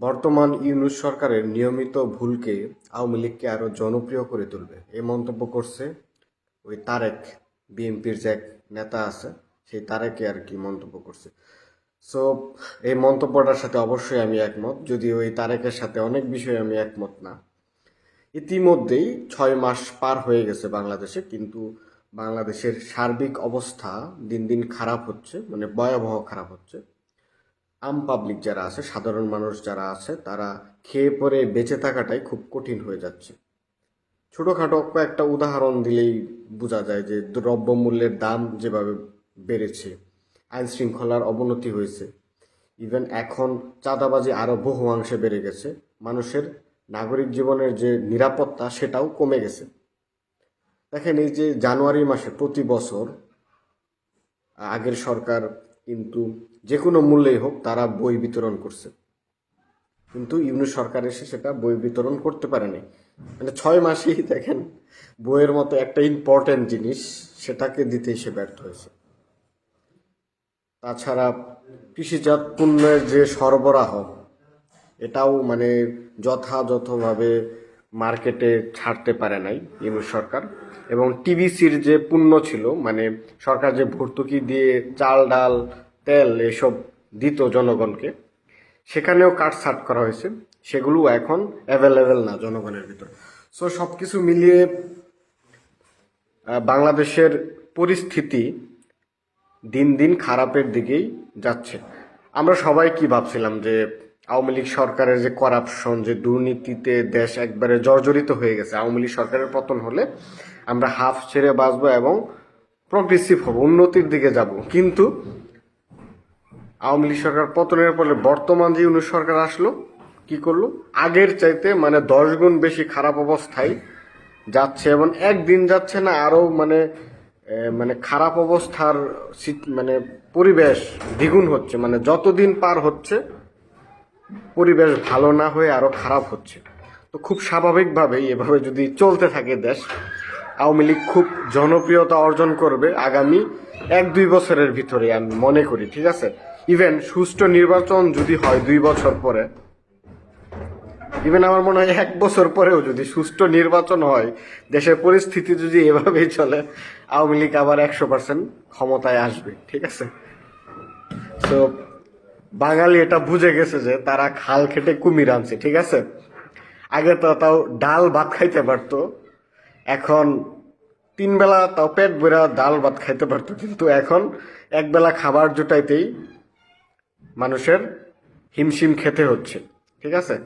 বর্তমান ইউনুস সরকারের নিয়মিত ভুলকে আওয়ামী লীগকে আরও জনপ্রিয় করে তুলবে। এই মন্তব্য করছে ওই তারেক বিএনপির যে এক নেতা আছে, সেই তারেকে আর কি মন্তব্য করছে। সো এই মন্তব্যটার সাথে অবশ্যই আমি একমত যদি ওই তারেকের সাথে অনেক বিষয়ে আমি একমত না। ইতিমধ্যেই ছয় মাস পার হয়ে গেছে বাংলাদেশে, কিন্তু বাংলাদেশের সার্বিক অবস্থা দিন দিন খারাপ হচ্ছে মানে ভয়াবহ খারাপ হচ্ছে। আম পাবলিক যারা আছে, সাধারণ মানুষ যারা আছে, তারা খেয়ে পরে বেঁচে থাকাটাই খুব কঠিন হয়ে যাচ্ছে। ছোটোখাটো কয়েকটা উদাহরণ দিলেই বোঝা যায় যে দ্রব্যমূল্যের দাম যেভাবে বেড়েছে, আইন শৃঙ্খলার অবনতি হয়েছে। ইভেন এখন চাঁদাবাজি আরও বহু অংশে বেড়ে গেছে, মানুষের নাগরিক জীবনের যে নিরাপত্তা সেটাও কমে গেছে। দেখেন এই যে জানুয়ারি মাসে প্রতি বছর আগের সরকার কিন্তু যে কোনো মূল্যেই হোক তারা বই বিতরণ করছে। কিন্তু ইউনিট সরকার এসে সেটা বই বিতরণ করতে পারেনি। মানে ছয় মাসেই দেখেন বইয়ের মতো একটা ইম্পর্টেন্ট জিনিস সেটাকে দিতে সে ব্যর্থ হয়েছে। তাছাড়া কৃষিজাত পণ্যের যে সরবরাহ, এটাও মানে যথাযথভাবে মার্কেটে ছাড়তে পারে নাই ইউনুস সরকার। এবং টিভিসির যে পণ্য ছিল মানে সরকার যে ভর্তুকি দিয়ে চাল, ডাল, তেল এসব দিত জনগণকে, সেখানেও কাটছাট করা হয়েছে। সেগুলো এখন অ্যাভেলেবেল না জনগণের ভিতর। সো সব কিছু মিলিয়ে বাংলাদেশের পরিস্থিতি দিন দিন খারাপের দিকেই যাচ্ছে। আমরা সবাই কি ভাবছিলাম যে আওয়ামী লীগ সরকারের যে করাপশন, যে দুর্নীতিতে দেশ একবারে জর্জরিত হয়ে গেছে, আওয়ামী লীগ সরকারের পতন হলে আমরা হাফ ছেড়ে বাঁচবো এবং প্রগ্রেসিভ হব, উন্নতির দিকে যাব। কিন্তু আওয়ামী লীগ সরকার পতনের ফলে বর্তমান যে ইউনিট সরকার আসলো, কি করল? আগের চাইতে মানে দশ গুণ বেশি খারাপ অবস্থায় যাচ্ছে এবং একদিন যাচ্ছে না, আরও মানে মানে খারাপ অবস্থার মানে পরিবেশ দ্বিগুণ হচ্ছে। মানে যতদিন পার হচ্ছে পরিবেশ ভালো না হয়ে আরও খারাপ হচ্ছে। তো খুব স্বাভাবিকভাবেই এভাবে যদি চলতে থাকে দেশ, আওয়ামী লীগ খুব জনপ্রিয়তা অর্জন করবে আগামী এক দুই বছরের ভিতরে আমি মনে করি, ঠিক আছে? ইভেন সুষ্ঠু নির্বাচন যদি হয় দুই বছর পরে ইভেন আমার মনে হয় এক বছর পরেও যদি সুষ্ঠু নির্বাচন হয়, দেশের পরিস্থিতি যদি এভাবেই চলে, আওয়ামী লীগ আবার একশো পার্সেন্ট ক্ষমতায় আসবে, ঠিক আছে? তো বাঙালি এটা বুঝে গেছে যে তারা খাল খেটে কুমির আনছে, ঠিক আছে? আগে তো তাও ডাল ভাত খাইতে পারতো, এখন তিন বেলা তাও পেট ভরা ডাল ভাত খাইতে পারতো, কিন্তু এখন এক বেলা খাবার জোটাইতেই মানুষের হিমশিম খেতে হচ্ছে, ঠিক আছে?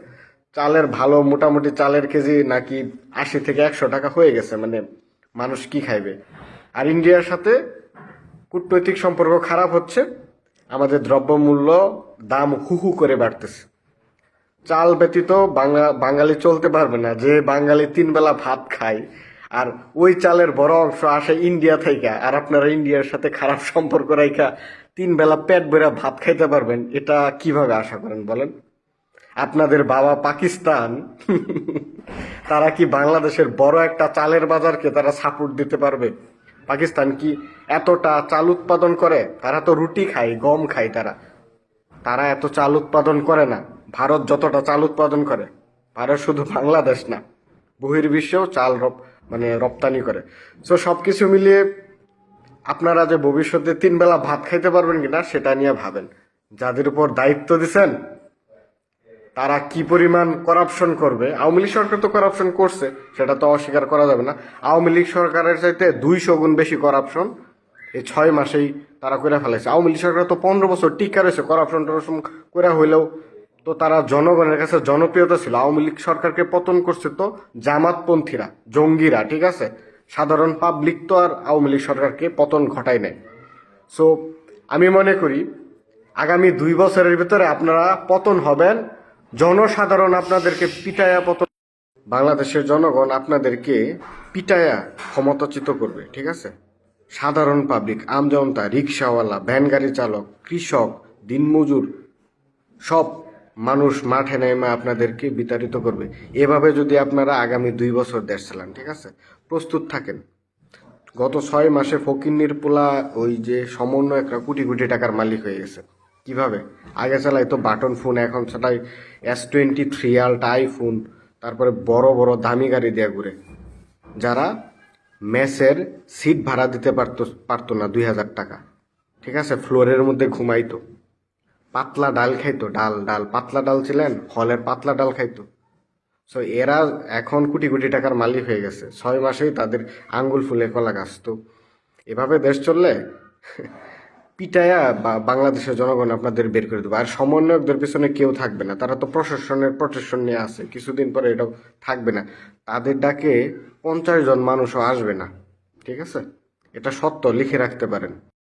চালের ভালো মোটামুটি চালের কেজি নাকি আশি থেকে একশো টাকা হয়ে গেছে মানে মানুষ কি খাইবে? আর ইন্ডিয়ার সাথে কূটনৈতিক সম্পর্ক খারাপ হচ্ছে আমাদের দ্রব্যমূল্য দাম হু হু করে বাড়তেছে। চাল ব্যতীত বাংলা, বাঙালি চলতে পারবে না। যে বাঙালি তিন বেলা ভাত খায় আর ওই চালের বড় অংশ আসে ইন্ডিয়া থেকে আর আপনারা ইন্ডিয়ার সাথে খারাপ সম্পর্ক রাখা তিন বেলা পেট ভরে ভাত খাইতে পারবেন, এটা কীভাবে আশা করেন বলেন? আপনাদের বাবা পাকিস্তান, তারা কি বাংলাদেশের বড় একটা চালের বাজারকে তারা সাপোর্ট দিতে পারবে? পাকিস্তান কি এতটা চাল উৎপাদন করে? তারা তো রুটি খায়, গম খায় তারা। তারা এত চাল উৎপাদন করে না। ভারত যতটা চাল উৎপাদন করে, ভারত শুধু বাংলাদেশ না, বহির্বিশ্বেও চাল রপ- মানে রপ্তানি করে। সো সব কিছু মিলিয়ে আপনারা যে ভবিষ্যতে তিন বেলা ভাত খাইতে পারবেন কিনা, সেটা নিয়ে ভাবেন। যাদের উপর দায়িত্ব দিছেন তারা কি পরিমাণ করাপশন করবে? আওয়ামী লীগ সরকার তো করাপশন করছে, সেটা তো অস্বীকার করা যাবে না। আওয়ামী লীগ সরকারের চাইতে দুইশো গুণ বেশি করাপশন এই ছয় মাসেই তারা করে ফেলেছে। আওয়ামী লীগ সরকার তো পনেরো বছর টিকা রয়েছে করাপশন টরাপশন করে হইলেও তো তারা জনগণের কাছে জনপ্রিয়তা ছিল। আওয়ামী লীগ সরকারকে পতন করছে তো জামাতপন্থীরা, জঙ্গিরা, ঠিক আছে? সাধারণ পাবলিক তো আর আওয়ামী লীগ সরকারকে পতন ঘটায় নাই। সো আমি মনে করি, আগামী দুই বছরের ভিতরে আপনারা পতন হবেন জনসাধারণ আপনাদেরকে পিটায়া পতন বাংলাদেশের জনগণ আপনাদেরকে পিটায়া ক্ষমতাচ্যুত করবে, ঠিক আছে? সাধারণ পাবলিক আমজনতা রিক্সাওয়ালা ভ্যান গাড়ি চালক, কৃষক, দিনমজুর, সব মানুষ মাঠে নেমে আপনাদেরকে বিতাড়িত করবে। এভাবে যদি আপনারা আগামী দুই বছর দেশ চালান, ঠিক আছে? প্রস্তুত থাকেন। গত ছয় মাসে ফকিন্নির পোলা ওই যে সমন্বয়করা কোটি কোটি টাকার মালিক হয়ে গেছে। কীভাবে? আগে চালাইতো বাটন ফোন, এখন চালাই এস টোয়েন্টি থ্রি আলটা আইফোন তারপরে বড় বড় দামি গাড়ি দিয়ে ঘুরে। যারা মেসের সিট ভাড়া দিতে পারতো পারতো না দুই হাজার টাকা। ঠিক আছে, ফ্লোরের মধ্যে ঘুমাইতো। পাতলা ডাল খাইতো, ডাল ডাল, পাতলা ডাল ছিলেন, হলের পাতলা ডাল খাইতো। সো এরা এখন কোটি কোটি টাকার মালিক হয়ে গেছে। ছয় মাসেই তাদের আঙ্গুল ফুলে কলা গাছ। তো, এভাবে দেশ চললে পিটায়া বা বাংলাদেশের জনগণ আপনাদের বের করে দেবে। আর সমন্বয়কদের পেছনে কেউ থাকবে না। তারা তো প্রশাসনের প্রটেকশন নিয়ে আছে। কিছুদিন পরে এটাও থাকবে না। তাদের ডাকে পঞ্চাশ জন মানুষও আসবে না। ঠিক আছে? এটা সত্য। লিখে রাখতে পারেন।